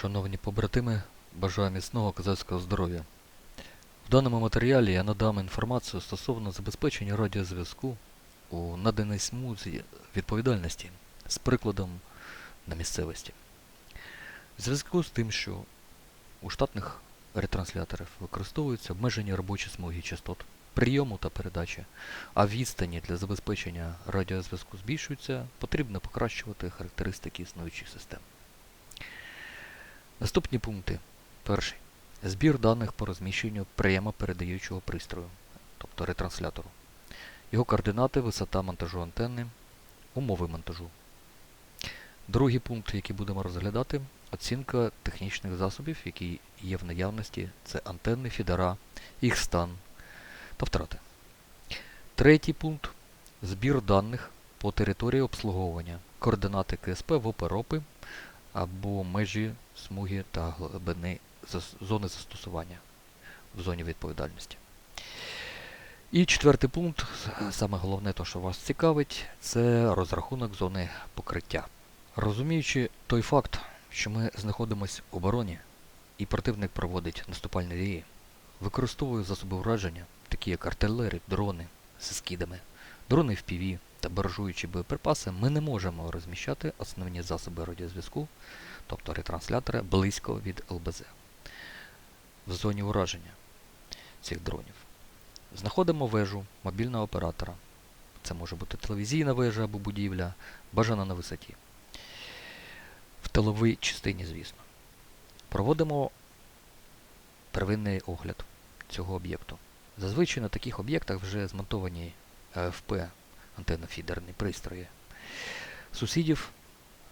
Шановні побратими, бажаю міцного козацького здоров'я. В даному матеріалі я надам інформацію стосовно забезпечення радіозв'язку у наданій смузі відповідальності з прикладом на місцевості. В зв'язку з тим, що у штатних ретрансляторів використовуються обмежені робочі смуги частот прийому та передачі, а відстані для забезпечення радіозв'язку збільшуються, потрібно покращувати характеристики існуючих систем. Наступні пункти. Перший. Збір даних по розміщенню прийомо-передаючого пристрою, тобто ретранслятору. Його координати, висота монтажу антенни, умови монтажу. Другий пункт, який будемо розглядати, оцінка технічних засобів, які є в наявності, це антенни, фідера, їх стан та втрати. Третій пункт збір даних по території обслуговування, координати КСП в оперопи або межі смуги та глибини зони застосування в зоні відповідальності. І четвертий пункт, саме головне, то, що вас цікавить, це розрахунок зони покриття. Розуміючи той факт, що ми знаходимося в обороні і противник проводить наступальні дії, використовую засоби враження, такі як артилерії, дрони зі скидами, дрони FPV та баражуючі боєприпаси, ми не можемо розміщати основні засоби радіозв'язку, тобто ретранслятори, близько від ЛБЗ в зоні ураження цих дронів. Знаходимо вежу мобільного оператора. Це може бути телевізійна вежа або будівля, бажана на висоті. В тиловій частині, звісно. Проводимо первинний огляд цього об'єкту. Зазвичай на таких об'єктах вже змонтовані АФП антенно-фідерні пристрої сусідів,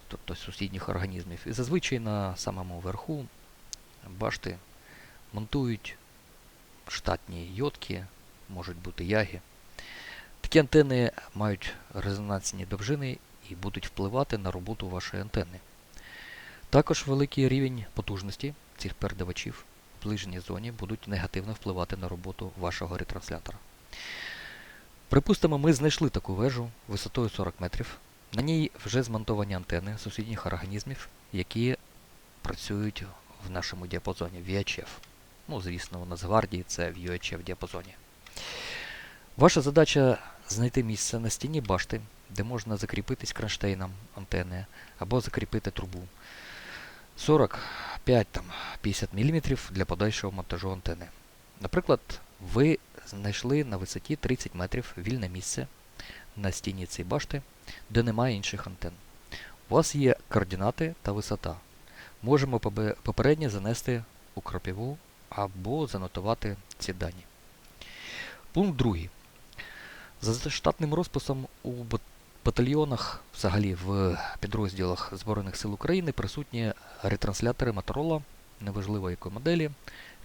тобто сусідніх організмів. І зазвичай на самому верху башти монтують штатні йодки, можуть бути яги. Такі антени мають резонансні довжини і будуть впливати на роботу вашої антени. Також великий рівень потужності цих передавачів в ближній зоні будуть негативно впливати на роботу вашого ретранслятора. Припустимо, ми знайшли таку вежу висотою 40 метрів. На ній вже змонтовані антени сусідніх організмів, які працюють в нашому діапазоні VHF. Ну, звісно, у Нацгвардії це в UHF діапазоні. Ваша задача знайти місце на стіні башти, де можна закріпитись кронштейном антени або закріпити трубу. 45-50 мм для подальшого монтажу антени. Наприклад, ви знайшли на висоті 30 метрів вільне місце на стіні цієї башти, де немає інших антен. У вас є координати та висота. Можемо попередньо занести у кропіву або занотувати ці дані. Пункт 2. За штатним розписом у батальйонах, взагалі в підрозділах Збройних сил України присутні ретранслятори Motorola, неважливо якої моделі,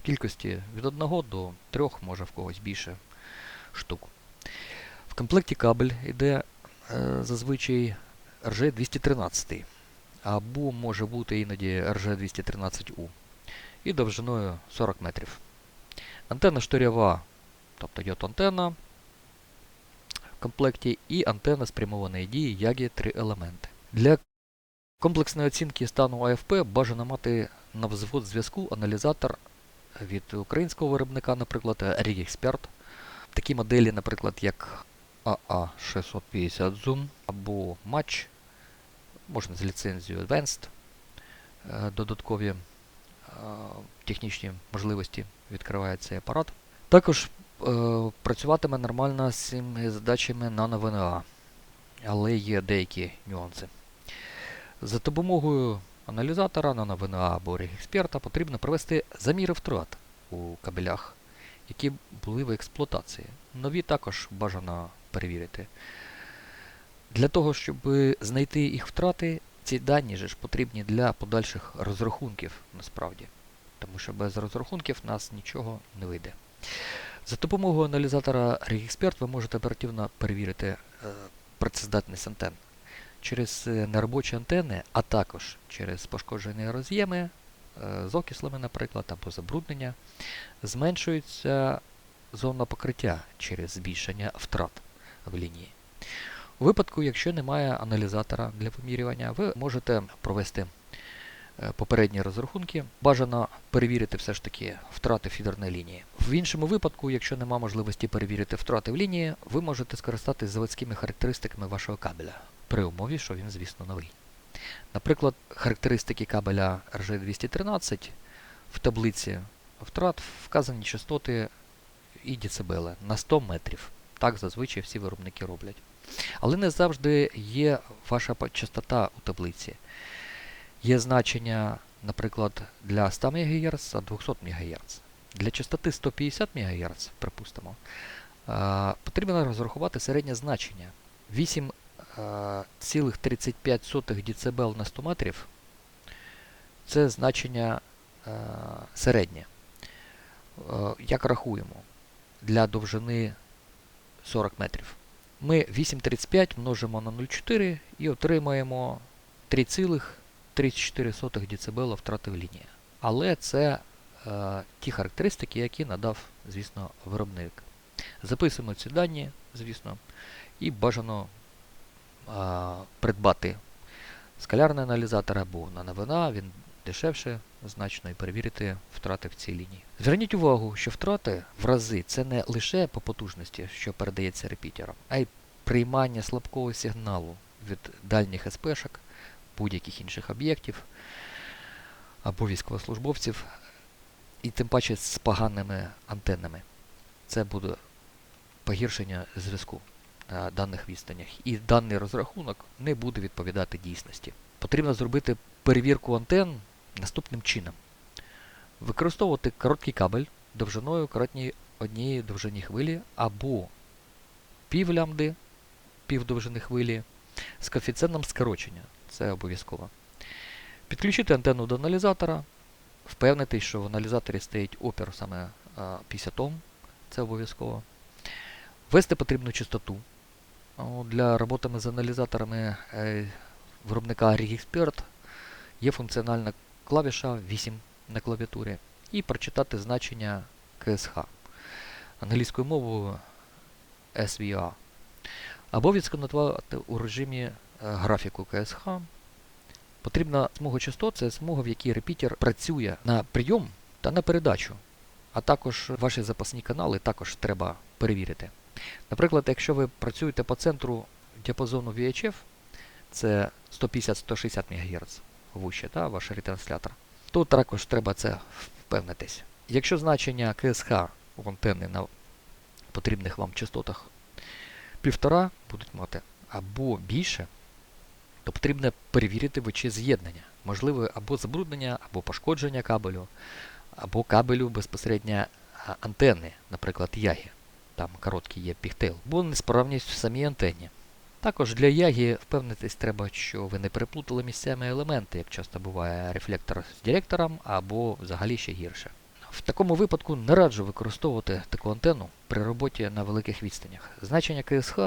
кількості від 1 до 3, може в когось більше штук. В комплекті кабель йде е, зазвичай RG213, або може бути іноді RG213U і довжиною 40 метрів. Антенна штирьова, тобто йод антенна в комплекті, і антенна спрямованої дії Ягі 3 елементи. Для комплексної оцінки стану АФП бажано мати на взвод зв'язку аналізатор від українського виробника, наприклад, Rig-Expert. Такі моделі, наприклад, як AA650 Zoom або Match, можна з ліцензією Advanced, е, додаткові е, технічні можливості відкриває цей апарат. Також е, працюватиме нормально з цими задачами на ВНА, але є деякі нюанси. За допомогою аналізатора на ВНА або експерта потрібно провести заміри втрат у кабелях, які були в експлуатації. Нові також бажано перевірити. Для того, щоб знайти їх втрати, ці дані ж потрібні для подальших розрахунків насправді. Тому що без розрахунків нас нічого не вийде. За допомогою аналізатора RegExpert ви можете оперативно перевірити е, працездатність антенн. Через е, неробочі антенни, а також через пошкоджені роз'єми е, з окислами, наприклад, або забруднення, зменшується зона покриття через збільшення втрат в лінії. У випадку, якщо немає аналізатора для вимірювання, ви можете провести е, попередні розрахунки, бажано перевірити все ж таки втрати фідерної лінії. В іншому випадку, якщо нема можливості перевірити втрати в лінії, ви можете скористатись заводськими характеристиками вашого кабеля, при умові, що він, звісно, новий. Наприклад, характеристики кабеля RG213 в таблиці втрат вказані частоти і децибели на 100 метрів. Так зазвичай всі виробники роблять. Але не завжди є ваша частота у таблиці. Є значення, наприклад, для 100 МГц, а 200 МГц. Для частоти 150 МГц, припустимо, потрібно розрахувати середнє значення. 8,35 дБ на 100 метрів це значення е, середнє. Е, Як рахуємо? Для довжини 40 метрів. Ми 8,35 множимо на 0,4 і отримаємо 3,34 дБ втрати в лінії. Але це е, ті характеристики, які надав, звісно, виробник. Записуємо ці дані, звісно, і бажано придбати скалярний аналізатор або на новина, він дешевше значно і перевірити втрати в цій лінії. Зверніть увагу, що втрати в рази це не лише по потужності, що передається репітером, а й приймання слабкого сигналу від дальніх СПшок, будь-яких інших об'єктів або військовослужбовців, і тим паче з поганими антеннами. Це буде погіршення зв'язку даних відстанях. І даний розрахунок не буде відповідати дійсності. Потрібно зробити перевірку антенн наступним чином. Використовувати короткий кабель довжиною кратній однієї довжині хвилі або пів лямбди, пів хвилі з коефіцієнтом скорочення. Це обов'язково. Підключити антенну до аналізатора, впевнитись, що в аналізаторі стоїть опір саме а, 50 Ом, це обов'язково. Ввести потрібну частоту. Для роботи з аналізаторами е, виробника RigExpert є функціональна клавіша 8 на клавіатурі і прочитати значення КСХ англійською мовою SVA. Або відсканувати у режимі е, графіку КСХ. Потрібна смуга частот, це смуга, в якій репітер працює на прийом та на передачу. А також ваші запасні канали також треба перевірити. Наприклад, якщо ви працюєте по центру діапазону VHF, це 150-160 МГц вище, та, ваш ретранслятор, то також треба це впевнитись. Якщо значення КСХ у антенни на потрібних вам частотах півтора будуть мати або більше, то потрібно перевірити ВЧ з'єднання. Можливо, або забруднення, або пошкодження кабелю, або кабелю безпосередньо антенни, наприклад, яги. Там короткий є пігтейл, або несправність в самій антенні. Також для яги впевнитись треба, що ви не переплутали місцями елементи, як часто буває рефлектор з директором, або взагалі ще гірше. В такому випадку не раджу використовувати таку антенну при роботі на великих відстанях. Значення КСХ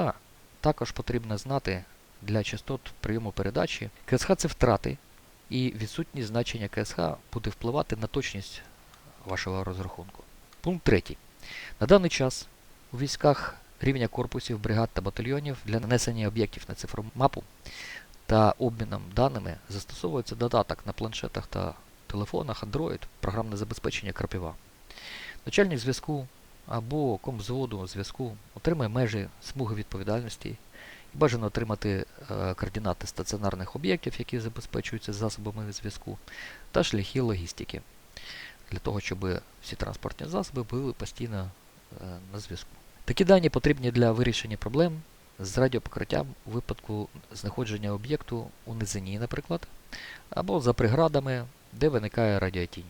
також потрібно знати для частот прийому передачі. КСХ це втрати, і відсутність значення КСХ буде впливати на точність вашого розрахунку. Пункт 3. На даний час у військах рівня корпусів, бригад та батальйонів для нанесення об'єктів на цифрову мапу та обміном даними застосовується додаток на планшетах та телефонах Android, програмне забезпечення крапива. Начальник зв'язку або комзводу зв'язку отримає межі смуги відповідальності і бажано отримати е, координати стаціонарних об'єктів, які забезпечуються засобами зв'язку, та шляхи логістики, для того, щоб всі транспортні засоби були постійно е, на зв'язку. Такі дані потрібні для вирішення проблем з радіопокриттям у випадку знаходження об'єкту у низині, наприклад, або за преградами, де виникає радіотінь.